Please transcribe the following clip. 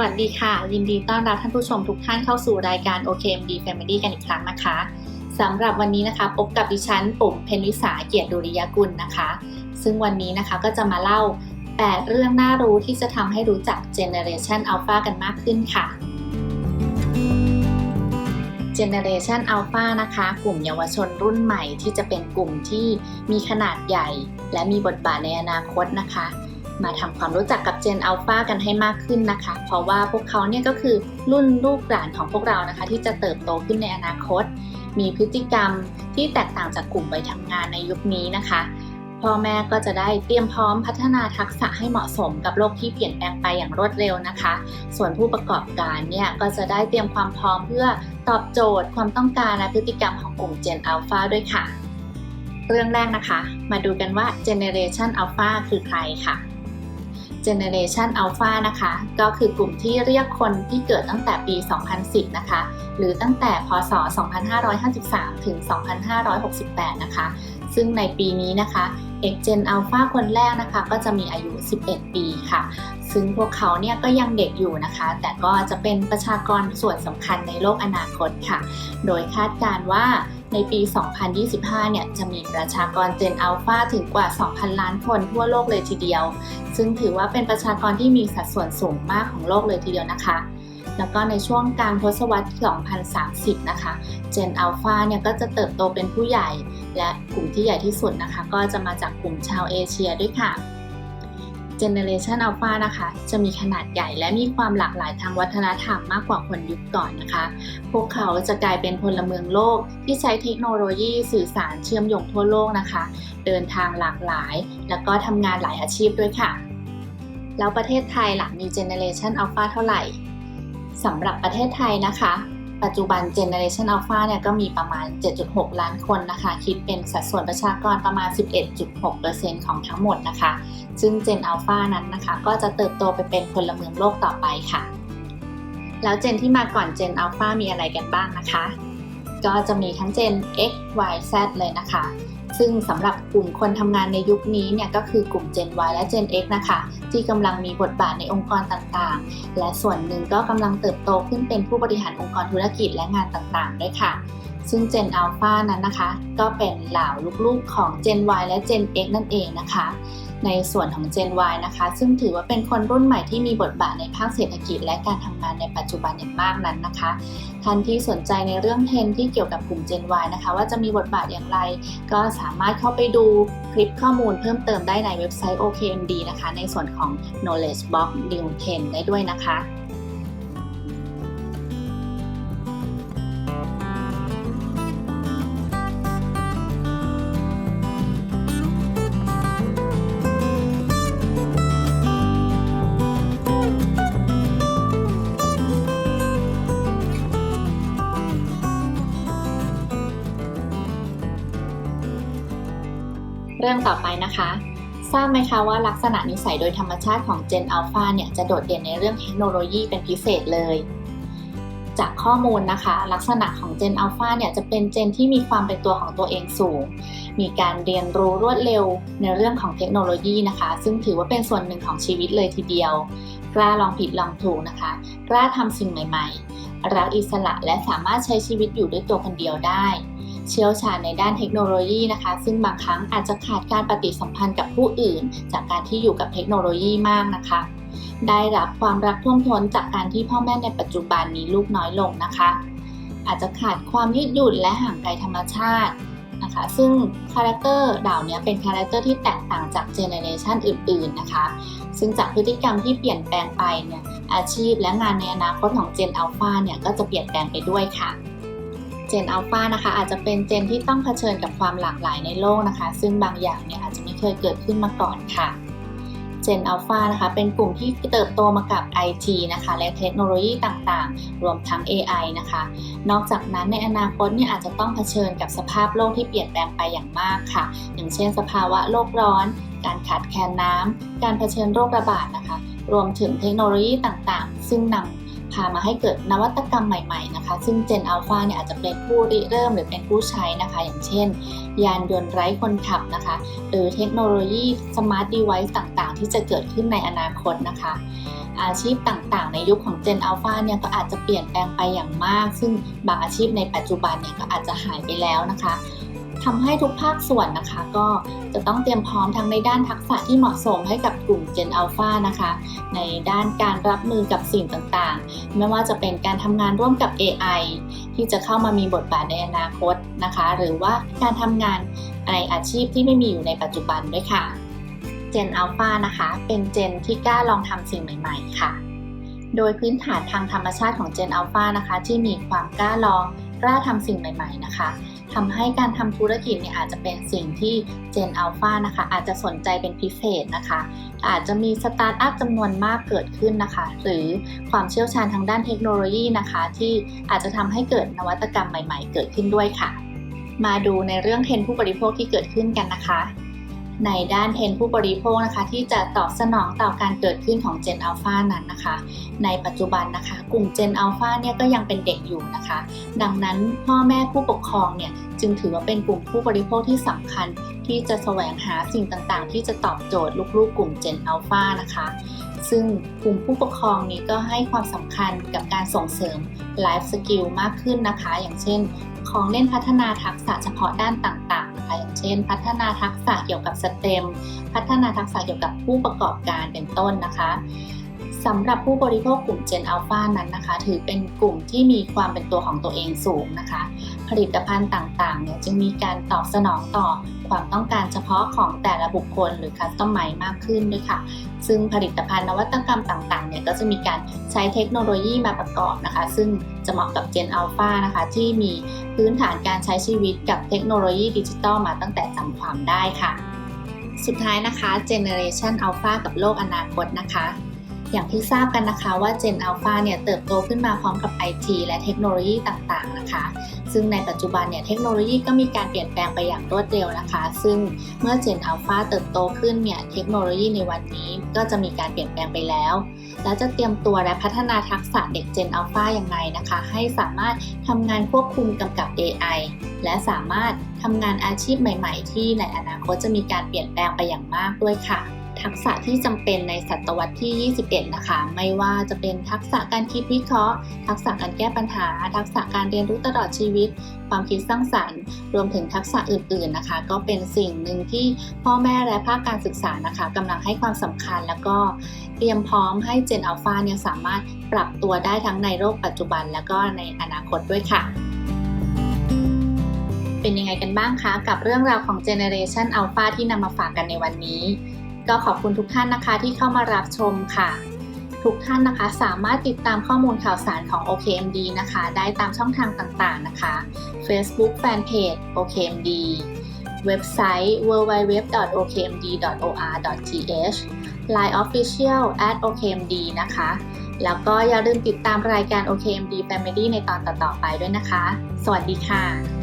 วัสดีค่ะ ยินดีต้อนรับท่านผู้ชมทุกท่านเข้าสู่รายการ OKMD Family กันอีกครั้งนะคะสำหรับวันนี้นะคะพบกับดิฉันปุ่มเพนวิสาเกียรติดุริยกุลนะคะ ซึ่งวันนี้นะคะก็จะมาเล่า 8 เรื่องน่ารู้ที่จะทำให้รู้จัก Generation Alpha กันมากขึ้นค่ะ Generation Alpha นะคะ กลุ่มเยาวชนรุ่นใหม่ที่จะเป็นกลุ่มที่มีขนาดใหญ่ และมีบทบาทในอนาคตนะคะ มาทำความรู้จักกับ Gen Alpha กันให้มากขึ้นนะคะ เพราะว่าพวกเขาเนี่ยก็คือรุ่นลูกหลานของพวกเรานะคะ ที่จะเติบโตขึ้นในอนาคต มีพฤติกรรมที่แตกต่างจากกลุ่มวัยทำงานในยุคนี้นะคะพ่อแม่ก็จะได้เตรียมพร้อมพัฒนาทักษะให้เหมาะสมกับโลกที่เปลี่ยนแปลงไปอย่างรวดเร็วนะคะ ส่วนผู้ประกอบการเนี่ยก็จะได้เตรียมความพร้อมเพื่อตอบโจทย์ ความต้องการและพฤติกรรมของกลุ่ม Gen Alpha ด้วยค่ะ เรื่องแรกนะคะ มาดูกันว่า Generation Alpha คือใครค่ะ Generation Alpha นะคะ ก็คือกลุ่มที่เรียกคนที่เกิดตั้งแต่ปี 2010 นะคะ หรือตั้งแต่พศ 2553 ถึง 2568 นะคะ ซึ่งในปีนี้นะคะ X Gen Alpha คนแรกนะคะ ก็จะมีอายุ 11 ปีค่ะ ซึ่งพวกเขาเนี่ยก็ยังเด็กอยู่นะคะ แต่ก็จะเป็นประชากรส่วนสำคัญในโลกอนาคตค่ะ โดยคาดการณ์ว่า ในปี 2025 เนี่ยจะมีประชากร Gen Alpha ถึงกว่า 2,000 ล้านคนทั่วโลกเลยทีเดียว ซึ่งถือว่าเป็นประชากรที่มีสัดส่วนสูงมากของโลกเลยทีเดียวนะคะ แล้วก็ในช่วงกลางทศวรรษ 2030 นะคะ Gen Alpha เนี่ยก็จะเติบโตเป็นผู้ใหญ่ และกลุ่มที่ใหญ่ที่สุดนะคะ ก็จะมาจากกลุ่มชาวเอเชียด้วยค่ะ Generation Alpha นะคะ จะมีขนาดใหญ่และมีความหลากหลายทางวัฒนธรรมมากกว่าคนยุคก่อนนะคะ พวกเขาจะกลายเป็นพลเมืองโลกที่ใช้เทคโนโลยีสื่อสารเชื่อมโยงทั่วโลกนะคะ เดินทางหลากหลาย แล้วก็ทำงานหลายอาชีพด้วยค่ะ แล้วประเทศไทยหล่ะมี Generation Alpha เท่าไหร่สำหรับประเทศไทยนะคะ ปัจจุบัน Generation Alpha เนี่ยก็มีประมาณ 7.6 ล้านคนนะคะ คิดเป็นสัดส่วนประชากรประมาณ 11.6%ของทั้งหมดนะคะ ซึ่ง Gen Alpha นั้นนะคะ ก็จะเติบโตไปเป็นพลเมืองโลกต่อไปค่ะ แล้วเจนที่มาก่อน Gen Alpha มีอะไรกันบ้างนะคะ ก็จะมีทั้ง Gen X Y Z เลยนะคะ ซึ่งสำหรับกลุ่มคนทำงานในยุคนี้เนี่ยก็คือกลุ่ม Gen Y และ Gen X นะคะ ที่กำลังมีบทบาทในองค์กรต่างๆ และส่วนหนึ่งก็กำลังเติบโตขึ้นเป็นผู้บริหารองค์กรธุรกิจและงานต่างๆด้วยค่ะ ซึ่ง Gen Alpha นั้นนะคะ ก็เป็นเหล่าลูกๆของ Gen Y และ Gen X นั่นเองนะคะ ในส่วนของ Gen Y นะคะ ซึ่งถือว่าเป็นคนรุ่นใหม่ที่มีบทบาทในภาคเศรษฐกิจ และการทำงานในปัจจุบันอย่างมากนั้นนะคะ ท่านที่สนใจในเรื่องเทรนที่เกี่ยวกับกลุ่ม Gen Y นะคะ ว่าจะมีบทบาทอย่างไร ก็สามารถเข้าไปดูคลิปข้อมูลเพิ่มเติมได้ในเว็บไซต์ OKMD นะคะ ในส่วนของ Knowledge Box New 10ได้ด้วยนะคะ เรื่องต่อไปนะคะ ทราบไหมคะว่าลักษณะนิสัยโดยธรรมชาติของ Gen Alpha เนี่ยจะโดดเด่นในเรื่องเทคโนโลยีเป็นพิเศษเลย จากข้อมูลนะคะ ลักษณะของ Gen Alpha เนี่ยจะเป็นเจนที่มีความเป็นตัวของตัวเองสูง มีการเรียนรู้รวดเร็วในเรื่องของเทคโนโลยีนะคะ ซึ่งถือว่าเป็นส่วนหนึ่งของชีวิตเลยทีเดียว กล้าลองผิดลองถูกนะคะ กล้าทำสิ่งใหม่ ๆ รักอิสระและสามารถใช้ชีวิตอยู่ด้วยตัวคนเดียวได้ เชี่ยวชาญในด้านเทคโนโลยีนะคะ ซึ่งบางครั้งอาจจะขาดการปฏิสัมพันธ์กับผู้อื่น จากการที่อยู่กับเทคโนโลยีมากนะคะ ได้รับความรักท่วมท้นจากการที่พ่อแม่ในปัจจุบันมีลูกน้อยลงนะคะ อาจจะขาดความยืดหยุ่นและห่างไกลธรรมชาตินะคะซึ่งคาแรคเตอร์เหล่านี้เป็นคาแรคเตอร์ที่แตกต่างจากเจเนเรชันอื่นๆนะคะซึ่งจากพฤติกรรมที่เปลี่ยนแปลงไปเนี่ยอาชีพและงานในอนาคตของ Gen Alpha เนี่ยก็จะเปลี่ยนแปลงไปด้วยค่ะ เจนอัลฟานะคะอาจจะเป็นเจนที่ต้องเผชิญกับความหลากหลายในโลกนะคะ ซึ่งบางอย่างเนี่ยอาจจะไม่เคยเกิดขึ้นมาก่อนค่ะเจนอัลฟานะคะเป็นกลุ่มที่เติบโตมากับ IT นะคะและเทคโนโลยีต่างๆ รวมทั้ง AI นะคะ นอกจากนั้นในอนาคตเนี่ยอาจจะต้องเผชิญกับสภาพโลกที่เปลี่ยนแปลงไปอย่างมากค่ะ อย่างเช่นสภาวะโลกร้อน การขาดแคลนน้ำการเผชิญโรคระบาดนะคะ รวมถึงเทคโนโลยีต่างๆ ซึ่งนำ พามาให้เกิดนวัตกรรมใหม่ๆนะคะ ซึ่ง Gen Alpha เนี่ยอาจจะเป็นผู้ริเริ่มหรือเป็นผู้ใช้นะคะ อย่างเช่น ยานยนต์ไร้คนขับนะคะ หรือเทคโนโลยีสมาร์ทเดเวิ์ต่างๆ ที่จะเกิดขึ้นในอนาคตนะคะ อาชีพต่างๆ ในยุคของ Gen Alpha เนี่ยก็อาจจะเปลี่ยนแปลงไปอย่างมาก ซึ่งบางอาชีพในปัจจุบันเนี่ยก็อาจจะหายไปแล้วนะคะ ทำให้ทุกภาคส่วนนะคะก็จะต้องเตรียมพร้อมทั้งในด้านทักษะที่เหมาะสมให้กับกลุ่ม Gen Alpha นะคะ ในด้านการรับมือกับสิ่งต่างๆ ไม่ว่าจะเป็นการทำงานร่วมกับ AI ที่จะเข้ามามีบทบาทในอนาคตนะคะ หรือว่าการทำงานในอาชีพที่ไม่มีอยู่ในปัจจุบันด้วยค่ะ Gen Alpha นะคะ เป็นเจนที่กล้าลองทำสิ่งใหม่ ๆ ค่ะ โดยพื้นฐานทางธรรมชาติของ Gen Alpha นะคะ ที่มีความกล้าลองกล้าทำสิ่งใหม่ ๆ นะคะ ทำให้การทำธุรกิจเนี่ยอาจจะเป็นสิ่งที่เจนอัลฟานะคะ อาจจะสนใจเป็นพิเศษนะคะ อาจจะมีสตาร์ทอัพจำนวนมากเกิดขึ้นนะคะ หรือความเชี่ยวชาญทางด้านเทคโนโลยีนะคะ ที่อาจจะทำให้เกิดนวัตกรรมใหม่ ๆ เกิดขึ้นด้วยค่ะ มาดูในเรื่องเทรนผู้บริโภคที่เกิดขึ้นกันนะคะ ในด้านเทรนผู้บริโภคนะคะ ที่จะตอบสนองต่อการเกิดขึ้นของ Gen Alpha นั้นนะคะ ในปัจจุบันนะคะ กลุ่ม Gen Alpha เนี่ยก็ยังเป็นเด็กอยู่นะคะ ดังนั้นพ่อแม่ผู้ปกครองเนี่ยจึงถือว่าเป็นกลุ่มผู้บริโภคที่สำคัญที่จะแสวงหาสิ่งต่างๆ ที่จะตอบโจทย์ลูกๆ กลุ่ม Gen Alpha นะคะ ซึ่งกลุ่มผู้ปกครองนี้ก็ให้ความสำคัญกับการส่งเสริม Life Skill มากขึ้นนะคะ อย่างเช่น ของเล่นพัฒนาทักษะเฉพาะด้านต่างๆ อย่างเช่น พัฒนาทักษะเกี่ยวกับสเต็ม พัฒนาทักษะเกี่ยวกับผู้ประกอบการเป็นต้นนะคะ สำหรับผู้บริโภคกลุ่ม Gen Alpha นั้นนะคะ ถือเป็นกลุ่มที่มีความเป็นตัวของตัวเองสูงนะคะ ผลิตภัณฑ์ต่างๆเนี่ยจึงมีการตอบสนองต่อความต้องการเฉพาะของแต่ละบุคคลหรือคัสตอมไมมากขึ้นด้วยค่ะ ซึ่งผลิตภัณฑ์นวัตกรรมต่างๆเนี่ยก็จะมีการใช้เทคโนโลยีมาประกอบนะคะ ซึ่งจะเหมาะกับ Gen Alpha นะคะที่มีพื้นฐานการใช้ชีวิตกับเทคโนโลยีดิจิตอลมาตั้งแต่จำความได้ค่ะ สุดท้ายนะคะ Generation Alpha กับโลกอนาคตนะคะ อย่างที่ทราบกันนะคะว่า Gen Alpha เนี่ยเติบโตขึ้นมาพร้อมกับ IT และเทคโนโลยีต่างๆนะคะ ซึ่งในปัจจุบันเนี่ยเทคโนโลยีก็มีการเปลี่ยนแปลงไปอย่างรวดเร็วนะคะ ซึ่งเมื่อ Gen Alpha เติบโตขึ้นเนี่ยเทคโนโลยีในวันนี้ก็จะมีการเปลี่ยนแปลงไปแล้ว แล้วจะเตรียมตัวและพัฒนาทักษะเด็ก Gen Alpha อย่างไรนะคะ ให้สามารถทำงานควบคุมกำกับ AI และสามารถทำงานอาชีพใหม่ ๆ ที่ในอนาคตจะมีการเปลี่ยนแปลงไปอย่างมากด้วยค่ะ ทักษะที่จำเป็นในศตวรรษที่ 21 นะคะ ไม่ว่าจะเป็นทักษะการคิดวิเคราะห์ ทักษะการแก้ปัญหา ทักษะการเรียนรู้ตลอดชีวิต ความคิดสร้างสรรค์ รวมถึงทักษะอื่นๆนะคะ ก็เป็นสิ่งหนึ่งที่พ่อแม่และภาคการศึกษานะคะกำลังให้ความสำคัญแล้วก็เตรียมพร้อมให้ Gen Alpha เนี่ยสามารถปรับตัวได้ทั้งในโลกปัจจุบัน แล้วก็ในอนาคตด้วยค่ะเป็นยังไงกันบ้างคะ กับเรื่องราวของ Generation Alpha ที่นำมาฝากกันในวันนี้ ก็ขอบคุณทุกท่านนะคะที่เข้ามารับชมค่ะ ทุกท่านนะคะสามารถติดตามข้อมูลข่าวสารของ OKMD นะคะ ได้ตามช่องทางต่างๆนะคะ Facebook Fanpage OKMD เว็บไซต์ www.okmd.or.th Line Official at okmd นะคะ แล้วก็อย่าลืมติดตามรายการ OKMD Family ในตอนต่อๆไปด้วยนะคะ สวัสดีค่ะ